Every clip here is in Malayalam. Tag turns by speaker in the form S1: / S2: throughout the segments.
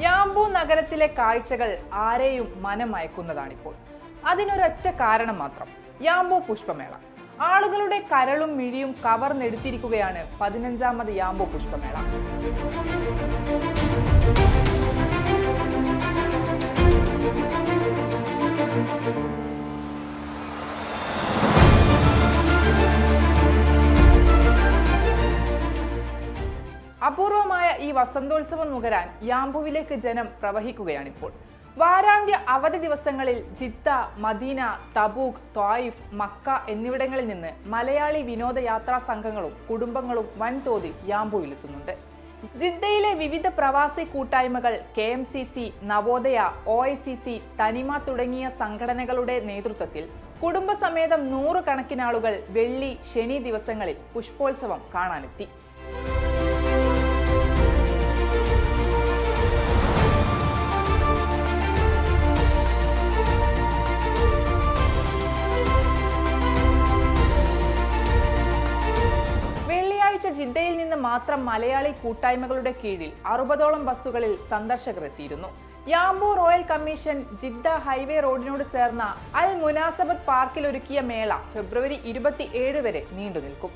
S1: യാംബു നഗരത്തിലെ കാഴ്ചകൾ ആരെയും മനമയക്കുന്നതാണിപ്പോൾ. അതിനൊരൊറ്റ കാരണം മാത്രം യാംബു പുഷ്പമേള. ആളുകളുടെ കരളും മിഴിയും കവർന്നെടുത്തിരിക്കുകയാണ് പതിനഞ്ചാമത് യാംബു പുഷ്പമേള. ഈ വസന്തോത്സവം നുകരാൻ യാംബുവിലേക്ക് ജനം പ്രവഹിക്കുകയാണിപ്പോൾ. വാരാന്ത്യ അവധി ദിവസങ്ങളിൽ Jeddah Medina Tabuk Taif Mecca എന്നിവിടങ്ങളിൽ നിന്ന് മലയാളി വിനോദയാത്രാ സംഘങ്ങളും കുടുംബങ്ങളും വൻതോതിൽ യാംബുവിലെത്തുന്നുണ്ട് ജിദ്ദയിലെ വിവിധ പ്രവാസി കൂട്ടായ്മകൾ K M C C Navodaya O I C C Thanima തുടങ്ങിയ സംഘടനകളുടെ നേതൃത്വത്തിൽ കുടുംബസമേതം നൂറുകണക്കിനാളുകൾ വെള്ളി ശനി ദിവസങ്ങളിൽ പുഷ്പോത്സവം കാണാനെത്തി. ജിദ്ദയിൽ നിന്ന് മാത്രം മലയാളി കൂട്ടായ്മകളുടെ കീഴിൽ അറുപതോളം ബസ്സുകളിൽ സന്ദർശകർ എത്തിയിരുന്നു. Yanbu royal commission Jeddah highway റോഡിനോട് ചേർന്ന അൽ മുനാസബത്ത് പാർക്കിൽ ഒരുക്കിയ മേള ഫെബ്രുവരി ഇരുപത്തി ഏഴ് വരെ നീണ്ടു നിൽക്കും.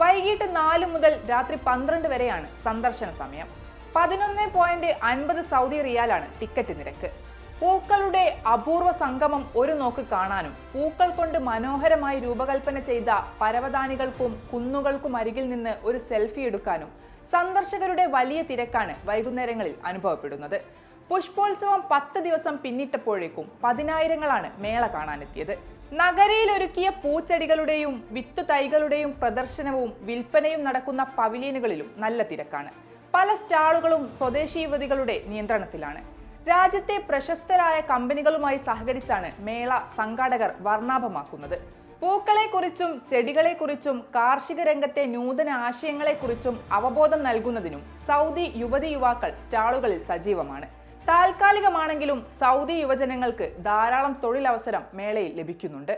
S1: വൈകിട്ട് നാല് മുതൽ രാത്രി പന്ത്രണ്ട് വരെയാണ് സന്ദർശന സമയം. പതിനൊന്ന് പോയിന്റ് അൻപത് സൗദി റിയാലാണ് ടിക്കറ്റ് നിരക്ക്. പൂക്കളുടെ അപൂർവ സംഗമം ഒരു നോക്ക് കാണാനും പൂക്കൾ കൊണ്ട് മനോഹരമായി രൂപകൽപ്പന ചെയ്ത പരവതാനികൾക്കും കുന്നുകൾക്കും അരികിൽ നിന്ന് ഒരു സെൽഫി എടുക്കാനും സന്ദർശകരുടെ വലിയ തിരക്കാണ് വൈകുന്നേരങ്ങളിൽ അനുഭവപ്പെടുന്നത്. പുഷ്പോത്സവം പത്ത് ദിവസം പിന്നിട്ടപ്പോഴേക്കും പതിനായിരങ്ങളാണ് മേള കാണാനെത്തിയത്. നഗരയിലൊരുക്കിയ പൂച്ചെടികളുടെയും വിത്തു തൈകളുടെയും പ്രദർശനവും വിൽപ്പനയും നടക്കുന്ന പവിലിയനുകളിലും നല്ല തിരക്കാണ്. പല സ്റ്റാളുകളും സ്വദേശി യുവതികളുടെ നിയന്ത്രണത്തിലാണ്. രാജ്യത്തെ പ്രശസ്തരായ കമ്പനികളുമായി സഹകരിച്ചാണ് മേള സംഘാടകർ വർണാഭമാക്കുന്നത്. പൂക്കളെക്കുറിച്ചും ചെടികളെക്കുറിച്ചും കാർഷിക രംഗത്തെ നൂതന ആശയങ്ങളെക്കുറിച്ചും അവബോധം നൽകുന്നതിനും സൗദി യുവതി യുവാക്കൾ സ്റ്റാളുകളിൽ സജീവമാണ്. താൽക്കാലികമാണെങ്കിലും സൗദി യുവജനങ്ങൾക്ക് ധാരാളം തൊഴിലവസരം മേളയിൽ ലഭിക്കുന്നുണ്ട്.